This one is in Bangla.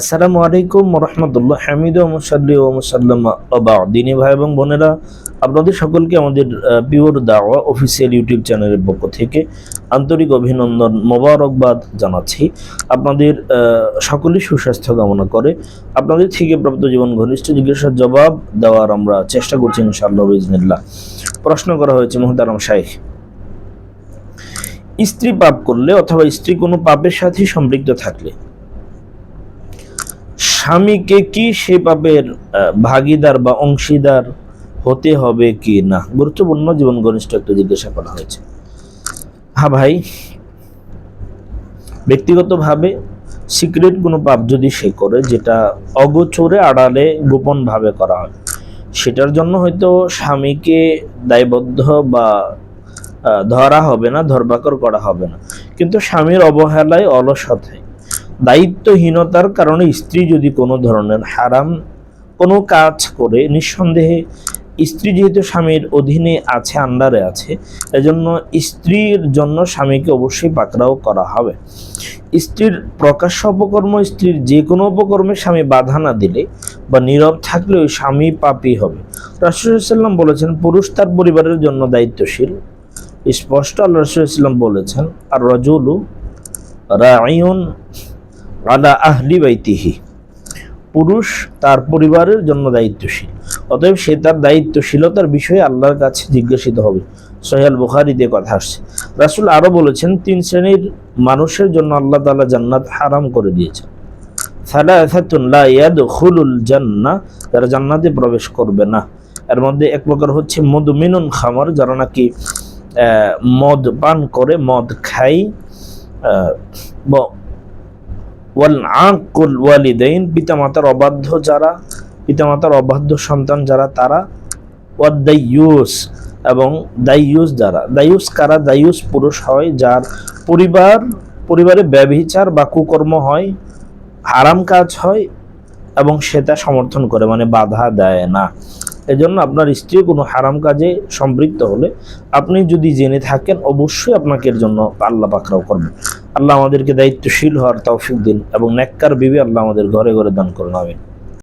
আসসালামু আলাইকুম রহমতুল্লাহ হামিদ ও মুসাল্লি ও মুসাল্লাম দিনী ভাই এবং বোনেরা, আপনাদের সকলকে আমাদের পিওর দাওয়া অফিসিয়াল ইউটিউব চ্যানেলের পক্ষ থেকে আন্তরিক অভিনন্দন মোবারকবাদ জানাচ্ছি। আপনাদের সকলেই সুস্বাস্থ্য কামনা করে আপনাদের থেকে প্রাপ্ত জীবন ঘনিষ্ঠ জিজ্ঞাসার জবাব দেওয়ার আমরা চেষ্টা করছি ইনশাআল্লাহ বিজনিল্লাহ প্রশ্ন করা হয়েছে, মোহতারাম শাইখ। স্ত্রী পাপ করলে অথবা স্ত্রী কোনো পাপের সাথে সম্পৃক্ত থাকলে স্বামীকে কি সে পাপের ভাগিদার বা অংশীদার হতে হবে কি না? গুরুত্বপূর্ণ জীবন ঘনিষ্ঠ একটা জিজ্ঞাসা করা হয়েছে। হ্যাঁ ভাই, ব্যক্তিগতভাবে সিক্রেট কোনো পাপ যদি সে করে, যেটা অগোচরে আড়ালে গোপন ভাবে করা হয়, সেটার জন্য হয়তো স্বামীকে দায়বদ্ধ বা ধরা হবে না ধরবাকর করা হবে না। কিন্তু স্বামীর অবহেলায় অলসতায় দায়িত্বহীনতার কারণে স্ত্রী যদি কোনো ধরনের হারাম কোনো কাজ করে, নিঃসন্দেহে স্ত্রী যেহেতু স্বামীর অধীনে আছে, আন্ডারে আছে, এজন্য স্ত্রীর জন্য স্বামীকে অবশ্যই পাকড়াও করা হবে। স্ত্রীর প্রকাশ্য অপকর্ম, স্ত্রীর যে কোনো অপকর্মে স্বামী বাধা না দিলে বা নীরব থাকলে ওই স্বামী পাপী হবে। রাসুলাম বলেছেন, পুরুষ তার পরিবারের জন্য দায়িত্বশীল। স্পষ্ট আল্লাহ রসুলাম বলেছেন, আর রজুলু রায়ুন আলা আহলি বাইতিহি। পুরুষ তার পরিবারের জন্য দায়িত্বশীল। অতএব সে তার দায়িত্বশীলতার বিষয়ে আল্লাহর কাছে জিজ্ঞাসিত হবে। সোহেল বুখারিতে কথা আসছে। রাসুল আরও বলেছেন, তিন শ্রেণির মানুষের জন্য আল্লাহ তালা জান্নাত হারাম করে দিয়েছেন। জান্নাহ যারা জান্নাতে প্রবেশ করবে না। এর মধ্যে এক প্রকার হচ্ছে মধুমিনুন খামার, যারা নাকি মদ পান করে, মদ ব- ওয়াল আকুল ওয়ালিদাইন, পিতামাতার অবাধ্য যারা, পিতামাতার অবাধ্য সন্তান যারা, তারা ওয়াদ দাইয়ুস এবং দাইয়ুস যারা। দাইয়ুস কারা? দাইয়ুস পুরুষ হয় যার পরিবার, পরিবারে ব্যভিচার বা কুকর্ম হয়, হারাম কাজ হয় এবং সে তা সমর্থন করে মানে বাধা দেয় না। এজন্য আপনার স্ত্রী কোনো হারাম কাজে সম্পৃক্ত হলে আপনি যদি জেনে থাকেন, অবশ্যই আপনাকে এর জন্য আল্লাহ পাকড়াও করবেন। আল্লাহ আমাদেরকে দায়িত্বশীল হওয়ার তৌফিক দিন এবং নেককার বিবি আল্লাহ আমাদের ঘরে ঘরে দান করুন, আমিন।